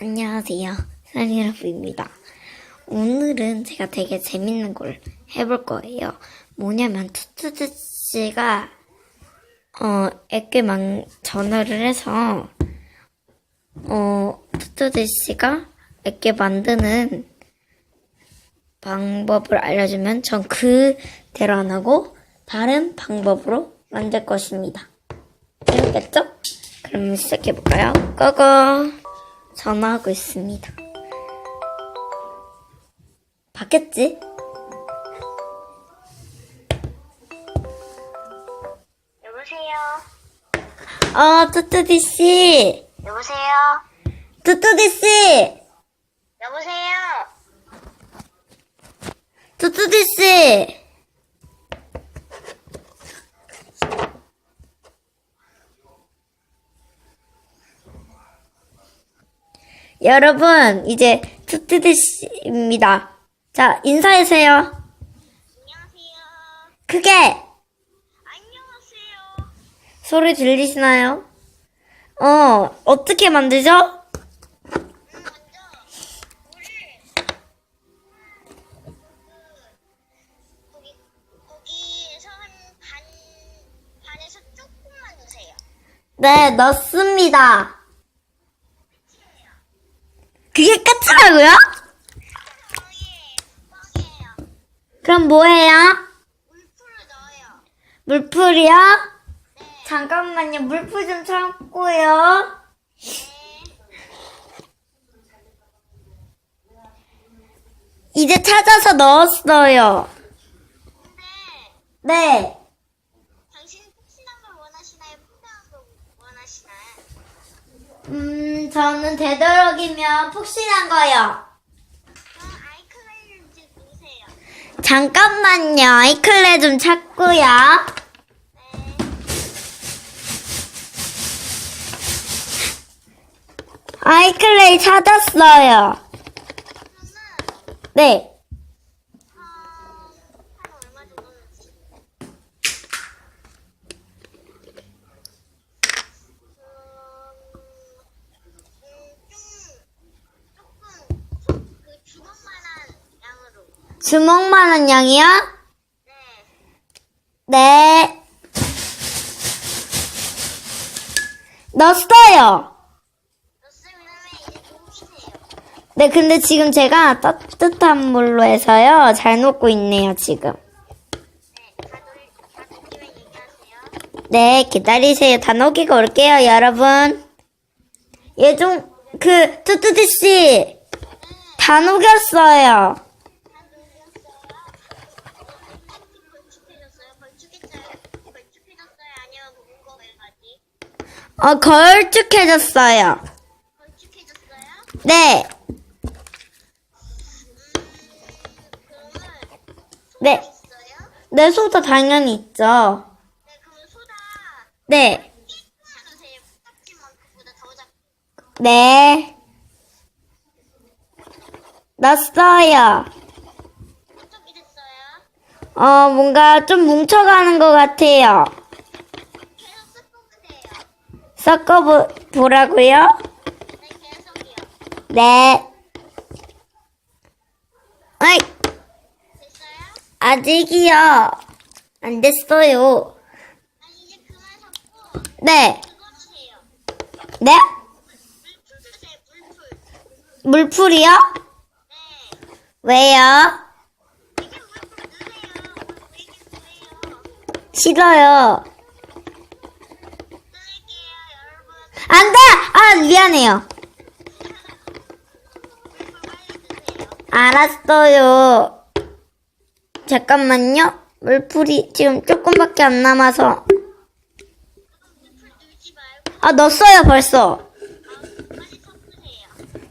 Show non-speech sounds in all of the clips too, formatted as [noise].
안녕하세요. 사리라프입니다. 오늘은 제가 되게 재밌는 걸 해볼 거예요. 뭐냐면 투투드 씨가 어 에게만 전화를 해서 어 투투드 씨가 에게 만드는 방법을 알려주면 전 그대로 안 하고 다른 방법으로 만들 것입니다. 재밌겠죠? 그럼 시작해볼까요? 고고! 전화하고 있습니다. 받겠지? 여보세요? 어, 뚜뚜디 씨! 여보세요? 뚜뚜디 씨! 여보세요? 뚜뚜디 씨! 여러분, 이제 뚜뚜디씨입니다. 자, 인사해주세요. 안녕하세요? 크게! 안녕하세요? 소리 들리시나요? 어, 어떻게 만들죠? 음, 먼저 물을 거기 거기에서 한반 반에서 조금만 넣으세요. 네, 넣습니다. 그게 끝이라고요? 뻥이에요. 그럼 뭐해요? 물풀을 넣어요. 물풀이요? 네. 잠깐만요, 물풀 좀 참고요. 이제 찾아서 넣었어요. 네. 당신은 푹신한 걸 원하시나요? 푹신한 걸 원하시나요? 음, 저는 되도록이면 푹신한 거요. 잠깐만요, 아이클레 좀 찾고요. 네. 아이클레이 찾았어요. 네. 한, 한 얼마 정도 넣지? 그 주먹만한 양으로. 주먹만한 양이요? 네. 네. 넣었어요. 녹이세요. 네, 근데 지금 제가 따뜻한 물로 해서요. 잘 녹고 있네요, 지금. 네. 네, 기다리세요. 다 녹이고 올게요, 여러분. 얘 좀, 그, 뚜뚜디씨. 다 녹였어요. 다 녹였어요. 걸쭉해졌어요? 걸쭉했어요? 걸쭉해졌어요? 아니면 무은 거 해가지? 어, 걸쭉해졌어요. 걸쭉해졌어요? 네, 그러면 네. 있어요? 내 소다 당연히 있죠. 네, 그러면 소다 네. 네. 됐어요? 어, 뭔가 좀 뭉쳐가는 것 같아요. 섞어보라고요? 네, 계속이요. 네. 어이, 됐어요? 아직이요. 안 됐어요. 아니 이제 그만 섞고 네. 네? 물풀. 물풀이요? 네. 왜요? 싫어요 여러분. 안 돼! 아, 미안해요. 알았어요. 잠깐만요. 물풀이 지금 조금밖에 안 남아서. 아, 넣었어요, 벌써.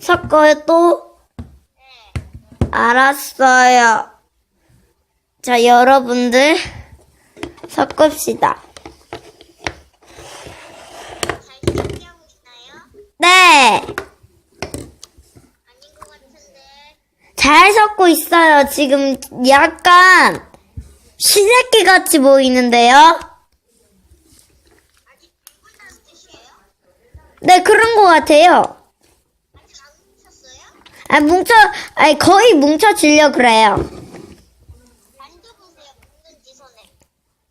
섞어요, 또? 네. 알았어요. 자, 여러분들. 섞읍시다. 잘 섞이하고 있나요? 네! 잘 섞고 있어요. 지금 약간 시래기 같이 보이는데요? 네, 그런 것 같아요. 아, 뭉쳐, 아니, 거의 뭉쳐지려 그래요.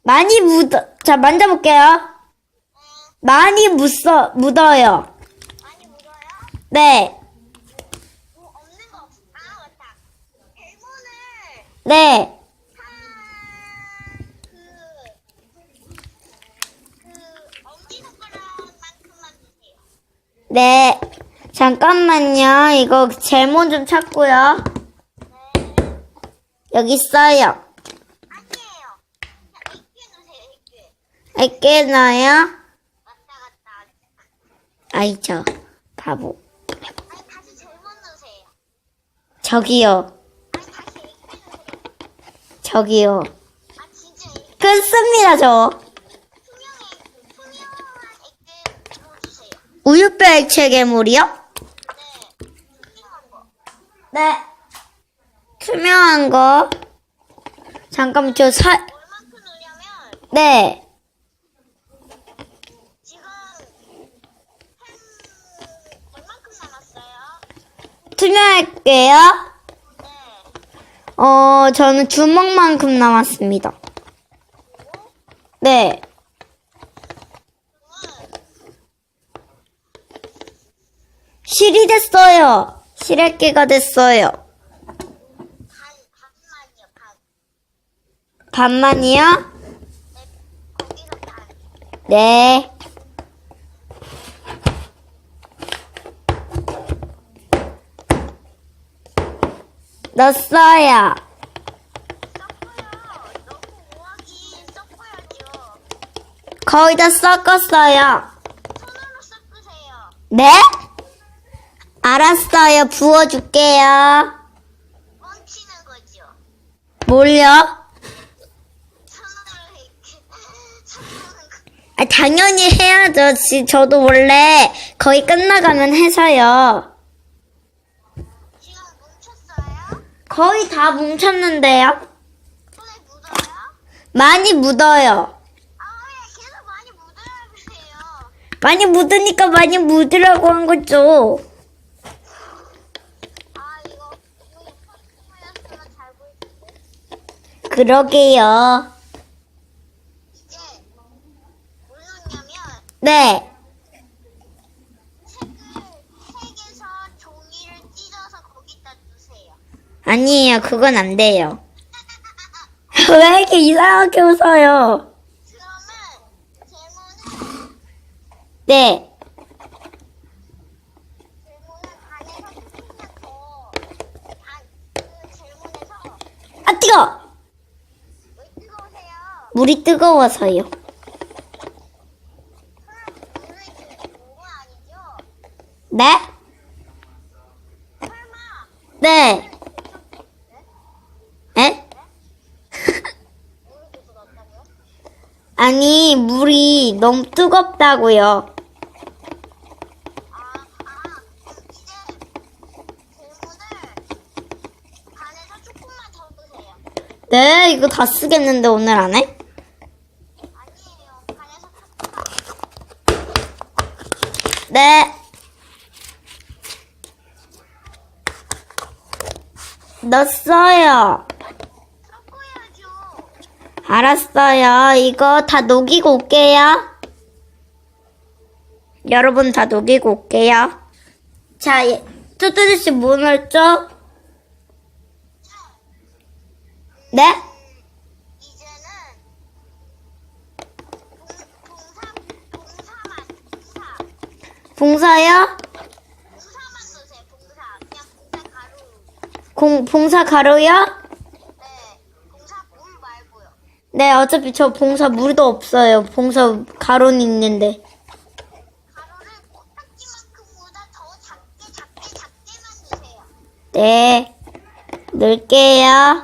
많이 묻어, 자, 만져볼게요. 음, 많이 묻어, 묻어요. 네, 뭐 없는 거 없. 아 맞다. 벨몬을 네. 한그그 엄지 손가락만큼만 주세요. 네. 잠깐만요. 이거 제목 좀 찾고요. 네. 여기 있어요. 아니에요. 액괴 넣으세요. 액괴. 애게 나요? 왔다 갔다. 아이, 저, 바보. 아니 다시 젤몬 넣으세요. 저기요. 아니 다시. 저기요. 아 진짜 끊습니다, 저. 투명해 투명한. 우유뼈 액체 괴물이요? 네. 투명한 거. 네. 투명한 거. 잠깐만, 저 사, 얼만큼 넣으냐면 네. 지금 한 얼만큼 남았어요? 투명할게요. 네. 어, 저는 주먹만큼 남았습니다. 네. 실이 됐어요. 실액기가 됐어요. 반만이요? 네. 거기서 반. 네. 넣었어요. 거의 다 섞었어요. 손으로 섞으세요. 네? 알았어요. 부어줄게요. 뭘요? 손으로. 아, 당연히 해야죠. 지, 저도 원래 거의 끝나가면 해서요. 지금 뭉쳤어요? 거의 다 뭉쳤는데요. 손에 묻어요? 많이 묻어요. 아 계속 많이 묻어야 그래요? 많이 묻으니까 많이 묻으라고 한 거죠. 아 이거 이거 포인트였으면 잘 보일 텐데. 그러게요. 이제 뭘 넣냐면 네. 아니에요. 그건 안 돼요. [laughs] 왜 이렇게 이상하게 웃어요? 네. 아, 뜨거! 물이 뜨거워서요. 네? 네. 에? 물을 계속 넣었다고요? 아니, 물이 너무 뜨겁다고요. 아, 아, 그럼 이제 제모를 반에서 조금만 더 넣으세요. 네, 이거 다 쓰겠는데 오늘 안에? 아니에요. 반에서. 네. 넣었어요. 알았어요. 이거 다 녹이고 올게요. 여러분 다 녹이고 올게요. 자, 예, 뚜뚜리 씨뭐 넣었죠? 네? 봉사요? 봉사만 넣으세요, 봉사. 그냥 봉사 가루. 공, 봉사 가루요? 네, 봉사 물 말고요. 네, 어차피 저 봉사 물도 없어요. 봉사 가루는 있는데. 네. 넣을게요.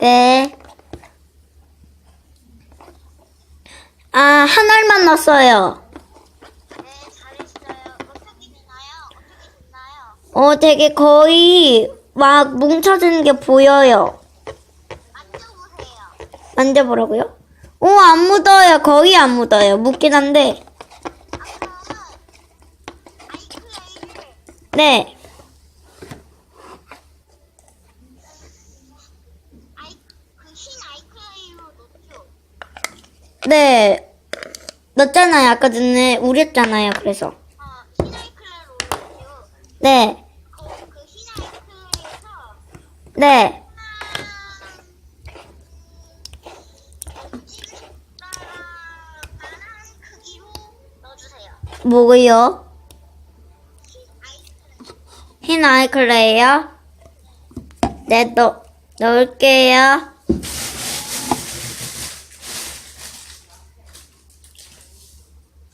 네. 아, 한 알만 넣었어요. 어, 되게 거의 막 뭉쳐지는 게 보여요. 만져보세요. 만져보라고요? 오, 안 묻어요. 거의 안 묻어요. 묻긴 한데. 네. 네. 넣었잖아요. 아까 전에 우렸잖아요. 그래서. 어, 네. 네. 뭐고요? 흰 아이클레이. 흰 아이클레이요? 네, 넣, 넣을게요.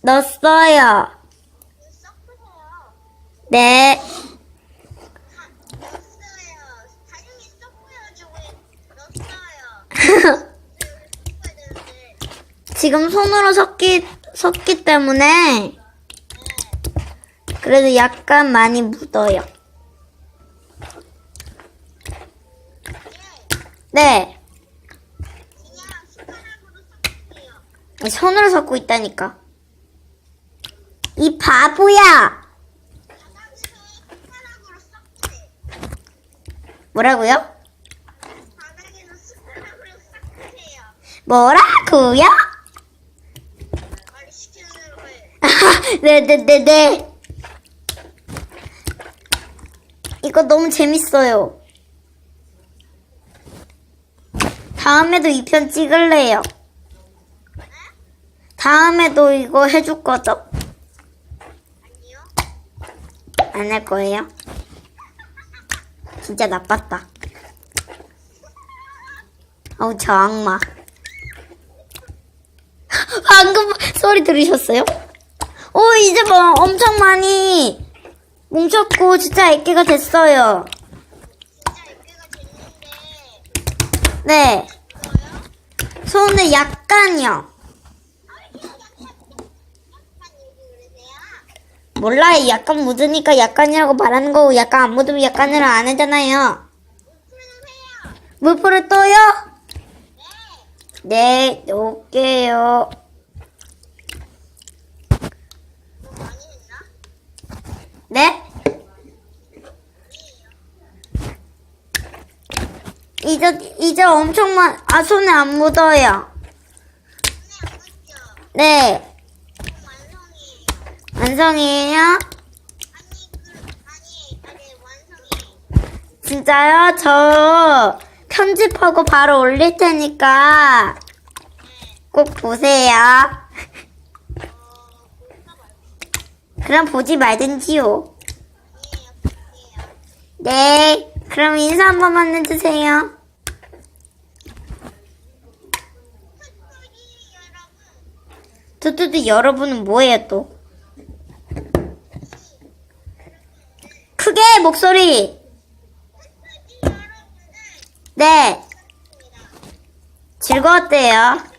넣었어요. 네. 넣었어요. 당연히 섞어야죠. 왜 넣었어요. 섞어야 되는데. 지금 손으로 섞기, 섞기 때문에 그래도 약간 많이 묻어요. 네. 섞으세요. 손으로 섞고 있다니까. 이 바보야! 뭐라고요? 뭐라고요? 빨리 시키는 거예요. 네네네네. [laughs] 이거 너무 재밌어요. 다음에도 이 편 찍을래요. 다음에도 이거 해줄 거죠? 안 할 거예요? 진짜 나빴다. 어우, 저 악마. 방금 소리 들으셨어요? 오, 이제 뭐 엄청 많이 뭉쳤고, 진짜 애기가 됐어요. 네. 손에 약간요. 몰라요. 약간 묻으니까 약간이라고 말하는 거고, 약간 안 묻으면 약간이라고 안 하잖아요. 물풀을 떠요? 네. 네, 놓을게요. 뭐 많이 했나? 네? 이제, 이제 엄청 많, 아, 손에 안 묻어요. 네. 완성이에요. 진짜요? 저 편집하고 바로 올릴 테니까 꼭 보세요. 어, 볼까 말까? 그럼 보지 말든지요. 네. 그럼 인사 한 번만 해주세요. 두두두 여러분은 뭐예요 또? 크게 목소리. 네. 즐거웠대요. 같네요.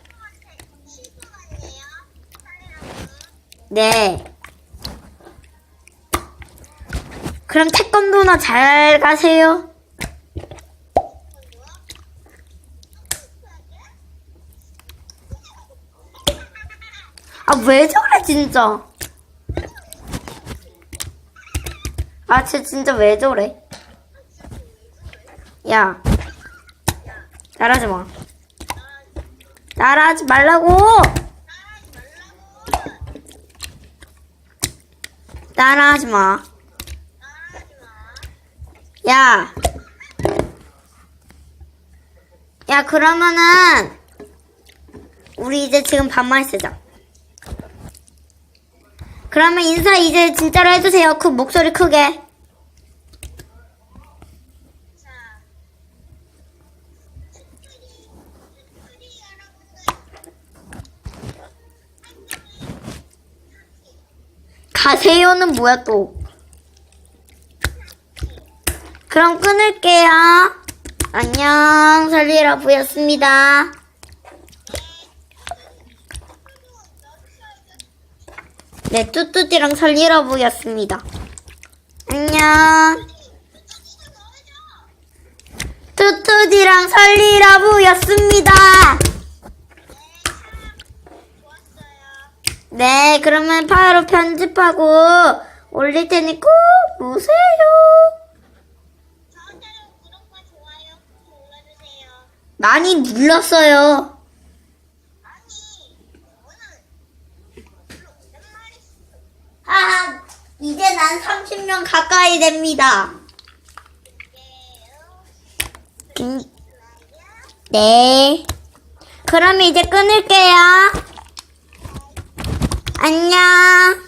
설레라고. 네. 그럼 태권도나 잘 가세요. 아, 왜 저래, 진짜. 아, 쟤 진짜 왜 저래? 야. 따라하지 마. 따라하지 말라고! 따라하지 마. 야. 야, 그러면은, 우리 이제 지금 반말 쓰자. 그러면 인사 이제 진짜로 해주세요. 그 목소리 크게. 가세요는 뭐야 또? 그럼 끊을게요. 안녕, 설리라부였습니다. 네, 뚜뚜띠랑 설리라부였습니다. 안녕. 뚜뚜디랑 설리라부였습니다. 좋았어요. 네, 그러면 바로 편집하고 올릴 테니 꼭 오세요. 많이 눌렀어요. 아, 이제 난 30명 가까이 됩니다. 음, 네. 그럼 이제 끊을게요. 안녕.